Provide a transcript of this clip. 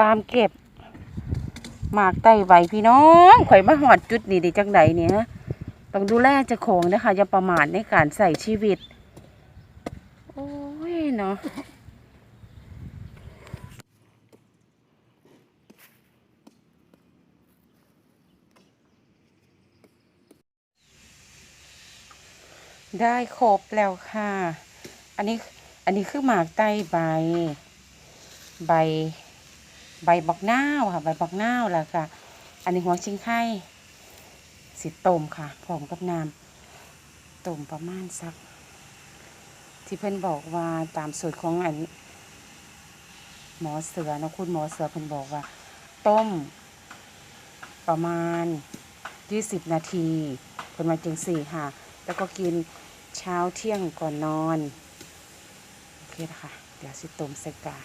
ตามเก็บหมากไต้ไหวพี่น้องข่อยมาหอดจุดนี้ด้จังไดเนี่ยต้องดูแลเจ้าของนะคะอย่าประมาทในการใส่ชีวิต โอ้ยเนาะได้ครบแล้วค่ะ อันนี้ อันนี้คือหมากไต้ใบ ใบ ใบบักนาวค่ะ ใบบักนาวแล้วก็อันนี้หัวชิงไข่สิต้มค่ะพร้อมกับน้ำต้มประมาณสัก ที่เพิ่อนบอกว่าตามสูตรของอันหมอเสือนะคุณหมอเสือเพิ่อนบอกว่า ต้ม ประมาณ20นาทีเพิ่นมาจังสี่ค่ะ แล้วก็กินเช้าเที่ยงก่อนนอน โอเคนะคะเดี๋ยวสิต้มใส่กา